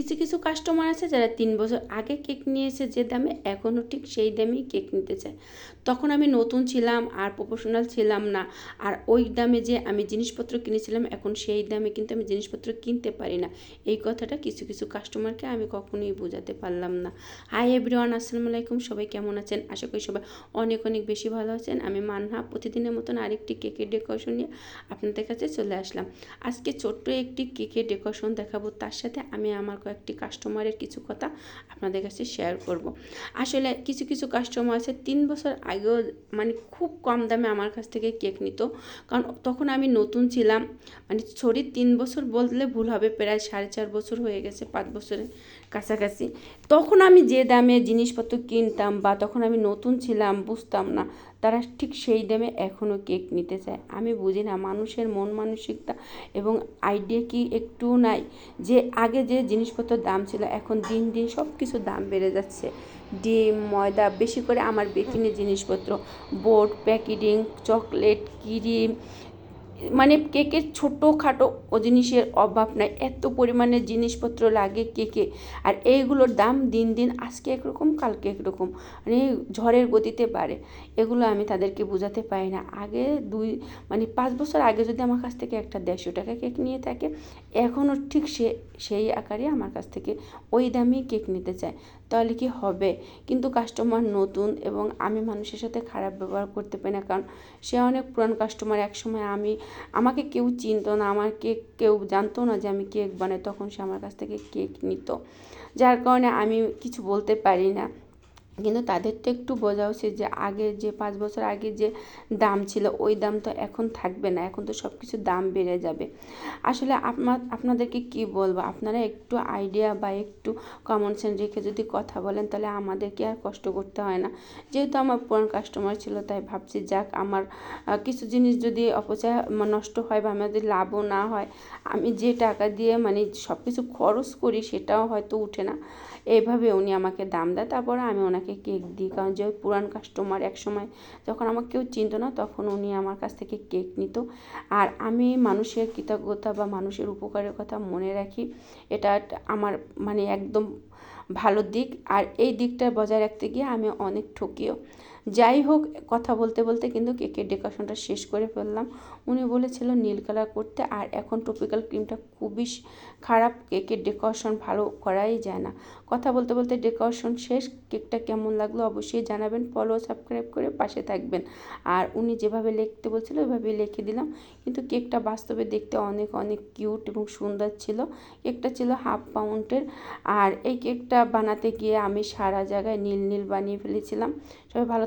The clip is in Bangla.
কিছু কিছু কাস্টমার আছে যারা তিন বছর আগে কেক নিয়েছে, যে দামে এখনও ঠিক সেই দামেই কেক নিতে চায়। তখন আমি নতুন ছিলাম, আর প্রফেশনাল ছিলাম না। আর ওই দামে যে আমি জিনিসপত্র কিনেছিলাম, এখন সেই দামে কিন্তু আমি জিনিসপত্র কিনতে পারি না। এই কথাটা কিছু কিছু কাস্টমারকে আমি কখনোই বোঝাতে পারলাম না। হাই এভরিওয়ান আসসালামু আলাইকুম, সবাই কেমন আছেন? আশা করি সবাই অনেক অনেক বেশি ভালো আছেন। আমি মানহা প্রতিদিনের মতন আরেকটি কেকের ডেকোরেশন নিয়ে আপনাদের কাছে চলে আসলাম। আজকে ছোট্ট একটি কেকের ডেকোরেশন দেখাবো। তার সাথে আমি আমার কয়েকটি কাস্টমারের কিছু কথা আপনাদের কাছে শেয়ার করব। আসলে কিছু কিছু কাস্টমার আছে, তিন বছর আগেও মানে খুব কম দামে আমার কাছ থেকে কেক নিত। কারণ তখন আমি নতুন ছিলাম মানে ছড়ি তিন বছর বললে ভুল হবে, প্রায় সাড়ে চার বছর হয়ে গেছে, পাঁচ বছরের কাছাকাছি। তখন আমি যে দামে জিনিসপত্র কিনতাম বা তখন আমি নতুন ছিলাম, বুঝতাম না। তারা ঠিক সেই দামে এখনও কেক নিতে চায়। আমি বুঝি না, মানুষের মন মানসিকতা এবং আইডিয়া কি একটু নাই? যে আগে যে জিনিসপত্র দাম ছিল, এখন দিন দিন সব কিছু দাম বেড়ে যাচ্ছে। ডিম, ময়দা, বেশি করে আমার বেকিনের জিনিসপত্র, বোর্ড, প্যাকেটিং, চকলেট, ক্রিম মানে কেকের ছোটোখাটো ও জিনিসের অভাব নাই। এত পরিমাণে জিনিসপত্র লাগে কেকে। আর এইগুলোর দাম দিন দিন আজকে একরকম, কালকে একরকম। মানে ঝড়ের গতিতে বাড়ে। এগুলো আমি তাদেরকে বোঝাতে পারি না। আগে দুই মানে পাঁচ বছর আগে যদি আমার কাছ থেকে একটা দেড়শো টাকা কেক নিয়ে থাকে, এখনও ঠিক সে, সেই আকারে আমার কাছ থেকে ওই দামেই কেক নিতে চায়। তাহলে কি হবে? কিন্তু কাস্টমার নতুন এবং আমি মানুষের সাথে খারাপ ব্যবহার করতে পারি না। কারণ সে অনেক পুরান কাস্টমার একসময় আমি, আমাকে কেউ চিনতো না আমার কেক কেউ জানতো না যে আমি কেক বানাই। তখন সে আমার কাছ থেকে কেক নিত। যার কারণে আমি কিছু বলতে পারি না। কিন্তু তাদের তো একটু বোঝা উচিত যে আগে যে পাঁচ বছর আগে যে দাম ছিল, ওই দাম তো এখন থাকবে না। এখন তো সব কিছু দাম বেড়ে যাবে। আসলে আপনার আপনাদেরকে কি বলব? আপনারা একটু আইডিয়া বা একটু কমন সেন্স রেখে যদি কথা বলেন, তাহলে আমাদেরকে আর কষ্ট করতে হয় না। যেহেতু আমার পুরান কাস্টমার ছিল, তাই ভাবছি যাক আমার কিছু জিনিস যদি অপচয় নষ্ট হয় বা আমাদের লাভও না হয়, আমি যে টাকা দিয়ে মানে সব কিছু খরচ করি, সেটাও হয়তো উঠে না। এইভাবে উনি আমাকে দাম দেয়। তারপরে আমি ওনাকে কেক দিই। কারণ যে পুরান কাস্টমার এক সময় যখন আমাকে কেউ চিনতো না, তখন উনি আমার কাছ থেকে কেক নিত। আর আমি মানুষের কৃতজ্ঞতা বা মানুষের উপকারের কথা মনে রাখি। এটা আমার মানে একদম ভালো দিক। আর এই দিকটা বজায় রাখতে গিয়ে আমি অনেক ঠকিও। যাই হোক, কথা বলতে বলতে কিন্তু কেকের ডেকোরেশনটা শেষ করে ফেললাম। উনি বলেছিল নীল কালার করতে, আর এখন টপিক্যাল ক্রিমটা খুবই খারাপ, কেকের ডেকোরেশন ভালো করাই যায় না। কথা বলতে বলতে ডেকোরেশন শেষ, কেকটা কেমন লাগল অবশ্যই জানাবেন ফলো সাবস্ক্রাইব করে পাশে থাকবেন। আর উনি যেভাবে লিখতে বলছিল, ওইভাবেই লিখে দিলাম। কিন্তু কেকটা বাস্তবে দেখতে অনেক অনেক কিউট এবং সুন্দর ছিল। কেকটা ছিল হাফ পাউন্ডের আর এই কেকটা বানাতে গিয়ে আমি সারা জায়গায় নীল নীল বানিয়ে ফেলেছিলাম। সবাই ভালো